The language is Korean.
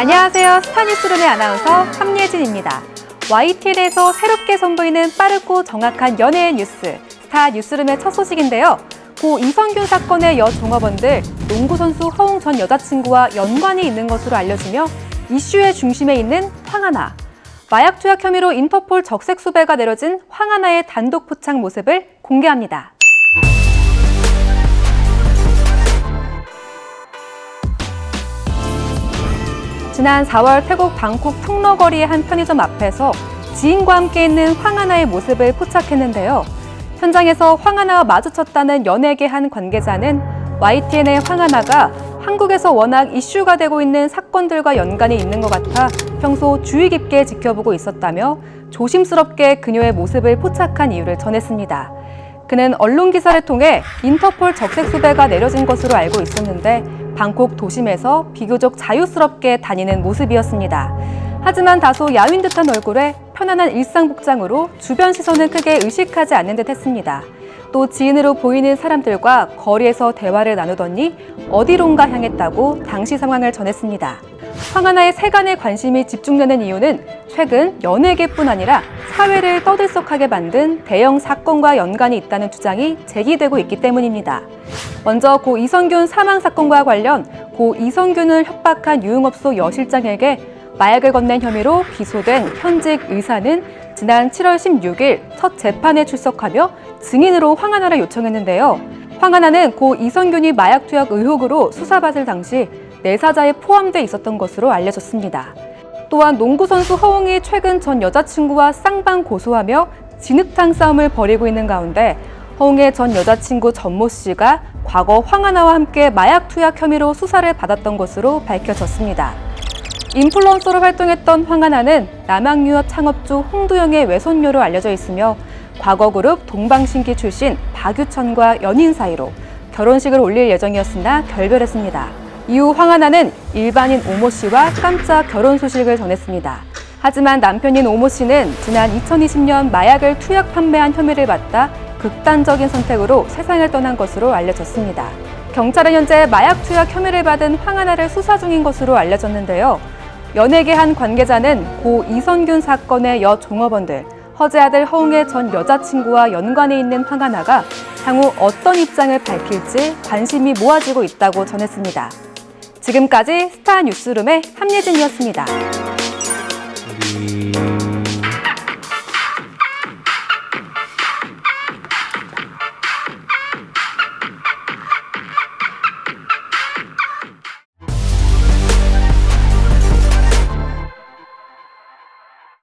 안녕하세요. 스타뉴스룸의 아나운서 함예진입니다. YTN에서 새롭게 선보이는 빠르고 정확한 연예인 뉴스, 스타 뉴스룸의 첫 소식인데요. 고 이성균 사건의 여 종업원들 농구 선수 허웅 전 여자친구와 연관이 있는 것으로 알려지며 이슈의 중심에 있는 황하나. 마약 투약 혐의로 인터폴 적색 수배가 내려진 황하나의 단독 포착 모습을 공개합니다. 지난 4월 태국 방콕 통로거리의 한 편의점 앞에서 지인과 함께 있는 황하나의 모습을 포착했는데요. 현장에서 황하나와 마주쳤다는 연예계 한 관계자는 YTN의 황하나가 한국에서 워낙 이슈가 되고 있는 사건들과 연관이 있는 것 같아 평소 주의 깊게 지켜보고 있었다며 조심스럽게 그녀의 모습을 포착한 이유를 전했습니다. 그는 언론 기사를 통해 인터폴 적색 수배가 내려진 것으로 알고 있었는데 방콕 도심에서 비교적 자유스럽게 다니는 모습이었습니다. 하지만 다소 야윈 듯한 얼굴에 편안한 일상 복장으로 주변 시선은 크게 의식하지 않는 듯 했습니다. 또 지인으로 보이는 사람들과 거리에서 대화를 나누더니 어디론가 향했다고 당시 상황을 전했습니다. 황하나의 세간의 관심이 집중되는 이유는 최근 연예계뿐 아니라 사회를 떠들썩하게 만든 대형 사건과 연관이 있다는 주장이 제기되고 있기 때문입니다. 먼저 고 이성균 사망 사건과 관련 고 이성균을 협박한 유흥업소 여실장에게 마약을 건넨 혐의로 기소된 현직 의사는 지난 7월 16일 첫 재판에 출석하며 증인으로 황하나를 요청했는데요. 황하나는 고 이성균이 마약 투약 의혹으로 수사받을 당시 내사자에 포함돼 있었던 것으로 알려졌습니다. 또한 농구 선수 허웅이 최근 전 여자친구와 쌍방 고소하며 진흙탕 싸움을 벌이고 있는 가운데 허웅의 전 여자친구 전모 씨가 과거 황하나와 함께 마약 투약 혐의로 수사를 받았던 것으로 밝혀졌습니다. 인플루언서로 활동했던 황하나는 남양유업 창업주 홍두영의 외손녀로 알려져 있으며 과거 그룹 동방신기 출신 박유천과 연인 사이로 결혼식을 올릴 예정이었으나 결별했습니다. 이후 황하나는 일반인 오모 씨와 깜짝 결혼 소식을 전했습니다. 하지만 남편인 오모 씨는 지난 2020년 마약을 투약 판매한 혐의를 받다 극단적인 선택으로 세상을 떠난 것으로 알려졌습니다. 경찰은 현재 마약 투약 혐의를 받은 황하나를 수사 중인 것으로 알려졌는데요. 연예계 한 관계자는 고 이선균 사건의 여 종업원들, 허재 아들 허웅의 전 여자친구와 연관이 있는 황하나가 향후 어떤 입장을 밝힐지 관심이 모아지고 있다고 전했습니다. 지금까지 스타 뉴스룸의 함예진이었습니다. 우리